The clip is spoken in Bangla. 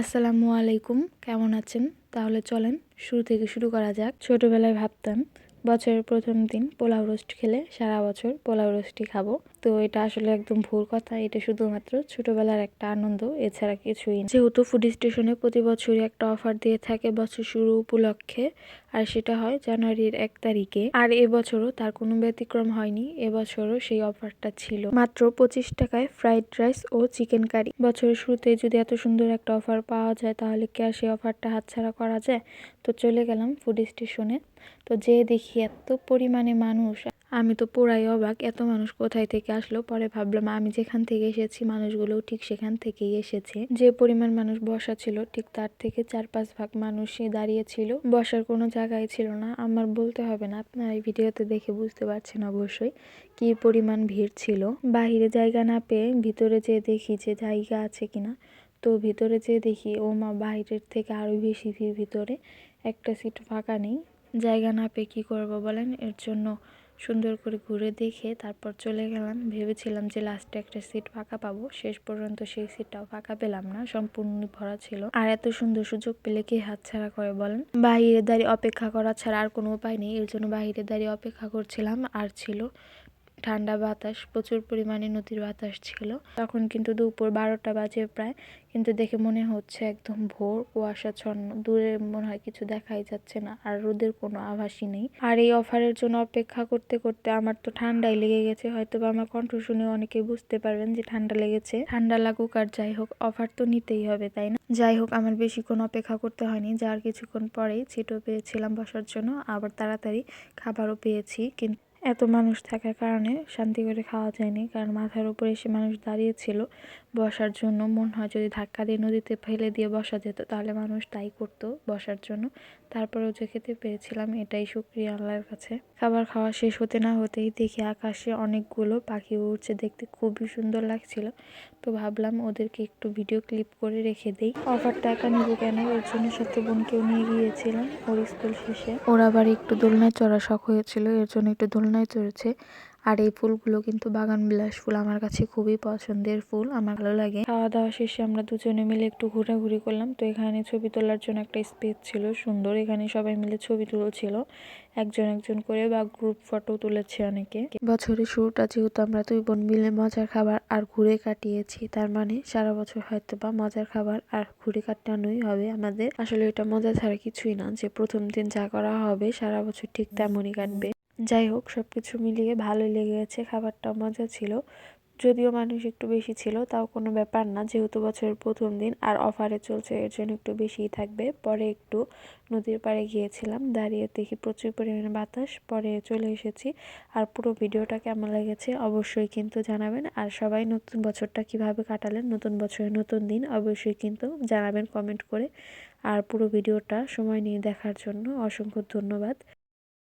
আসসালামু আলাইকুম, কেমন আছেন? তাহলে চলেন শুরু থেকে শুরু করা যাক। ছোটবেলায় ভাবতাম, বছরের প্রথম দিন পোলাও রোস্ট খেলে সারা বছর পোলাও রোস্টই খাব। তো এটা আসলে একদম ভুল কথা, এটা শুধুমাত্র ছোটবেলার একটা আনন্দ, এছাড়া কিছুই যেহেতু ফুড স্টেশনে প্রতি বছরই একটা অফার দিয়ে থাকে বছর শুরু উপলক্ষে আর সেটা হয় জানুয়ারির এক তারিখে। আর এবছরও তার কোনো ব্যতিক্রম হয়নি। এবছরও সেই অফারটা ছিল। মাত্র পঁচিশ টাকায় ফ্রাইড রাইস ও চিকেন কারি। বছরের শুরুতে যদি এত সুন্দর একটা অফার পাওয়া যায়, তাহলে কি আর সেই অফারটা হাতছাড়া করা যায়? তো চলে গেলাম ফুড স্টেশনে তো যে দেখি এত পরিমাণে মানুষ আমি তো পুরাই অবাক, এত মানুষ কোথায় থেকে আসলো? পরে ভাবলাম, আমি যেখান থেকে এসেছি মানুষগুলো ঠিক সেখান থেকেই এসেছে। যে পরিমাণ মানুষ বসা ছিল, ঠিক তার থেকে চার পাঁচ ভাগ মানুষই দাঁড়িয়ে ছিল। বসার কোনো জায়গায় ছিল না। আমার বলতে হবে না, আপনারা এই ভিডিওতে দেখে বুঝতে পারছেন অবশ্যই কি পরিমাণ ভিড় ছিল। বাহিরে জায়গা না পেয়ে ভিতরে যেয়ে দেখি যে জায়গা আছে কিনা। তো ভিতরে যেয়ে দেখি, ও মা, বাইরের থেকে আরও বেশি ভিড় ভিতরে। একটা সিট ফাঁকা নেই। জায়গা না পেয়ে কী করব বলেন? এর জন্য সুন্দর করে ঘুরে দেখে তারপর চলে গেলাম। ভেবেছিলাম যে লাস্টে একটা সিট ফাঁকা পাবো। শেষ পর্যন্ত সেই সিটটাও ফাঁকা পেলাম না সম্পূর্ণ ভরা ছিল। আর এত সুন্দর সুযোগ পেলে কি হাতছাড়া করে বলেন? বাহিরে দাঁড়িয়ে অপেক্ষা করা ছাড়া আর কোনো উপায় নেই। এর জন্য বাহিরে দাঁড়িয়ে অপেক্ষা করছিলাম, আর ছিল ঠান্ডা বাতাস, প্রচুর পরিমাণে নদীর বাতাস ছিল। তখন কিন্তু দুপুর বারোটা বাজে প্রায়, কিন্তু দেখে মনে হচ্ছে একদম ভোর, কুয়াশাচ্ছন্ন। দূরে মনে হয় কিছু দেখাই যাচ্ছে না, আর রোদের কোনো আভাসই নেই। আর এই অফারের জন্য অপেক্ষা করতে করতে আমার তো ঠান্ডাই লেগে গেছে। হয়তো বা আমার কণ্ঠ শুনে অনেকেই বুঝতে পারবেন যে ঠান্ডা লেগেছে। ঠান্ডা লাগুক আর যাই হোক, অফার তো নিতেই হবে, তাই না? যাই হোক, আমার বেশিক্ষণ অপেক্ষা করতে হয়নি। যার কিছুক্ষণ পরেই ছিটও পেয়েছিলাম বসার জন্য। আবার তাড়াতাড়ি খাবারও পেয়েছি কিন্তু এত মানুষ থাকার কারণে শান্তি করে খাওয়া যায়নি। কারণ মাথার উপরে এসে মানুষ দাঁড়িয়েছিল বসার জন্য। মন হয় যদি ধাক্কা দিয়ে নদীতে ফেলে দিয়ে বসা যেত, তাহলে মানুষ তাই করতো বসার জন্য। তারপরেও যে খেতে পেরেছিলাম, এটাই শুক্রিয়া আল্লাহর কাছে। খাবার খাওয়া শেষ হতে না হতেই দেখি আকাশে অনেকগুলো পাখি উড়ছে দেখতে খুবই সুন্দর লাগছিল। তো ভাবলাম ওদেরকে একটু ভিডিও ক্লিপ করে রেখে দেই। অফার টাকা নিব কেন? ওর জন্য সাথে বোনকেও নিয়ে গিয়েছিলাম। ওর স্কুল শেষে। ওর আবার একটু দোলনায় চড়া শখ হয়েছিল, এর জন্য একটু দোলনায় চড়েছে আর এই ফুলগুলো কিন্তু বাগান বিলাস ফুল আমার কাছে খুবই পছন্দের ফুল, আমার ভালো লাগে। খাওয়া দাওয়া শেষে আমরা দুজনে মিলে একটু ঘোরাঘুরি করলাম। তো এখানে ছবি তোলার জন্য একটা স্পেস ছিল সুন্দর, এখানে সবাই মিলে ছবি তুলছিল। একজন একজন করে বা গ্রুপ ফটো তুলেছে অনেকে। বছরের শুরুটা যেহেতু আমরা দুই বোন মিলে মজার খাবার আর ঘুরে কাটিয়েছি, তার মানে সারা বছর হয়তো বা মজার খাবার আর ঘুরে কাটানোই হবে আমাদের। আসলে এটা মজা ছাড়া কিছুই না যে প্রথম দিন যা করা হবে, সারা বছর ঠিক তেমনই কাটবে। যাই হোক সব কিছু মিলিয়ে ভালোই লেগেছে খাবারটা মজা ছিল। যদিও মানুষ একটু বেশি ছিল, তাও কোনো ব্যাপার না, যেহেতু বছরের প্রথম দিন আর অফারে চলছে, এর জন্য একটু বেশিই থাকবে। পরে একটু নদীর পাড়ে গিয়েছিলাম, দাঁড়িয়ে দেখি প্রচুর পরিমাণে বাতাস, পরে চলে এসেছি। আর পুরো ভিডিওটা কেমন লেগেছে অবশ্যই কিন্তু জানাবেন, আর সবাই নতুন বছরটা কীভাবে কাটালেন, নতুন বছরের নতুন দিন অবশ্যই কিন্তু জানাবেন কমেন্ট করে। আর পুরো ভিডিওটা সময় নিয়ে দেখার জন্য অসংখ্য ধন্যবাদ।